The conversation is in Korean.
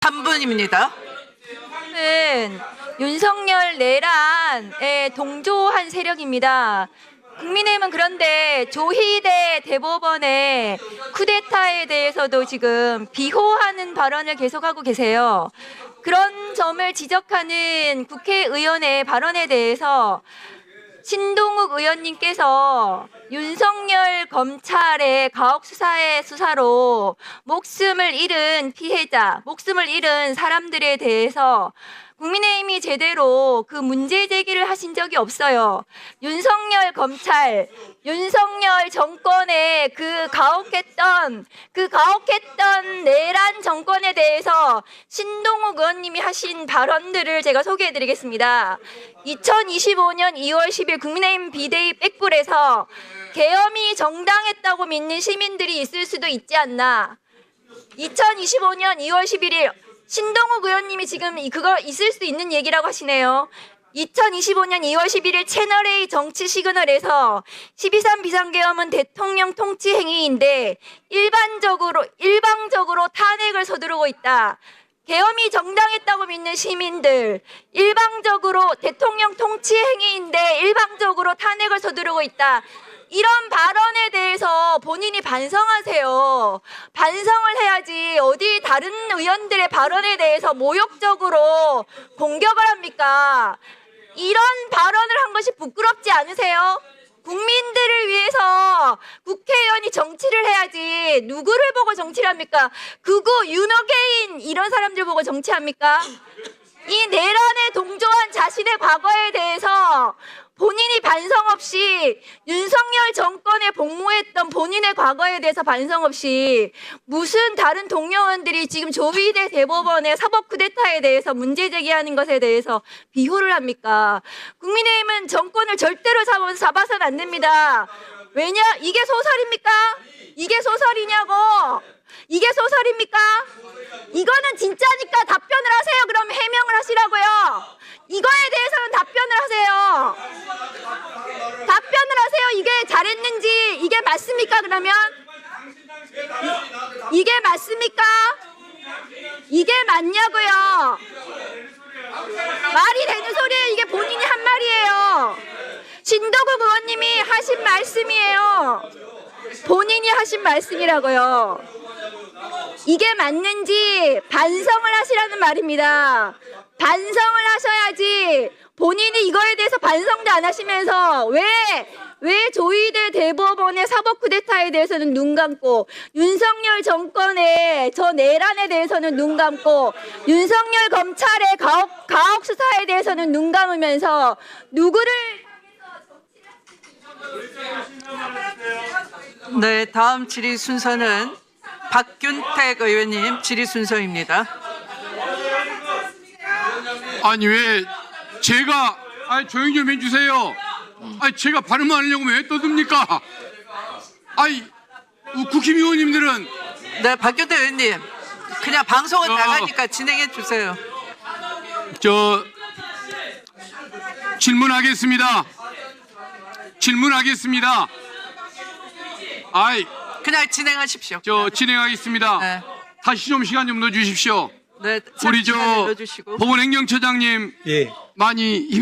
3분입니다. 는 윤석열 내란에 동조한 세력입니다. 국민의힘은 그런데 조희대 대법원의 쿠데타에 대해서도 지금 비호하는 발언을 계속하고 계세요. 그런 점을 지적하는 국회의원의 발언에 대해서 신동욱 의원님께서 윤석열 검찰의 가혹 수사의 수사로 목숨을 잃은 피해자, 목숨을 잃은 사람들에 대해서 국민의힘이 제대로 그 문제 제기를 하신 적이 없어요. 윤석열 검찰, 윤석열 정권의 그 가혹했던 그 가혹했던 내란 정권에 대해서 신동욱 의원님이 하신 발언들을 제가 소개해드리겠습니다. 2025년 2월 10일 국민의힘 비대위 백불에서 계엄이 정당했다고 믿는 시민들이 있을 수도 있지 않나. 2025년 2월 11일 신동욱 의원님이 지금 이- 그거 있을 수 있는 얘기라고 하시네요. 2025년 2월 11일 채널A 정치 시그널에서 12.3 비상계엄은 대통령 통치 행위인데 일반적으로 일방적으로 탄핵을 서두르고 있다. 계엄이 정당했다고 믿는 시민들 일방적으로 대통령 통치 행위인데 일방적으로 탄핵을 서두르고 있다. 이런 발언에 대해서 본인이 반성하세요. 반성을 해야지 어디 다른 의원들의 발언에 대해서 모욕적으로 공격을 합니까? 이런 발언을 한 것이 부끄럽지 않으세요? 국민들을 위해서 국회의원이 정치를 해야지 누구를 보고 정치를 합니까? 그거 윤호개인 이런 사람들 보고 정치합니까? 이 내란에 동조한 자신의 과거에 대해서 본인이 반성 없이 윤석열 정권에 복무했던 본인의 과거에 대해서 반성 없이 무슨 다른 동료원들이 지금 조희대 대법원의 사법 쿠데타에 대해서 문제 제기하는 것에 대해서 비호를 합니까? 국민의힘은 정권을 절대로 잡아, 잡아서는 안 됩니다. 왜냐? 이게 소설입니까? 이게 소설이냐고! 이게 소설입니까? 이거는 진짜니까 답변을 하세요. 그럼 해명을 하시라고요. 이거에 대해서는 답변을 하세요. 답변을 하세요. 이게 잘했는지 이게 맞습니까? 그러면 이- 이게 맞습니까? 이게 맞냐고요? 말이 되는 소리예요. 이게 본인이 한 말이에요. 신도국 의원님이 하신 말씀이에요. 본인이 하신 말씀이라고요. 이게 맞는지 반성을 하시라는 말입니다. 반성을 하셔야지 본인이 이거에 대해서 반성도 안 하시면서 왜, 왜 조희대 대법원의 사법 쿠데타에 대해서는 눈 감고 윤석열 정권의 저 내란에 대해서는 눈 감고 윤석열 검찰의 가혹, 가혹 수사에 대해서는 눈 감으면서 누구를 네, 다음 질의 순서는 박균택 의원님 질의 순서입니다. 아니 왜 제가 아니 조용 좀 해주세요. 아니 제가 발음 안 하려고 왜 떠듭니까? 아니 우- 국힘의원님들은 네, 박균택 의원님. 그냥 방송은 어. 나가니까 진행해 주세요. 저 질문하겠습니다. 질문하겠습니다. 아이 그냥 진행하십시오. 저 진행하겠습니다. 네. 다시 좀 시간 좀 넣어주십시오. 네, 우리 저 넣어주시고. 법원행정처장님 예. 많이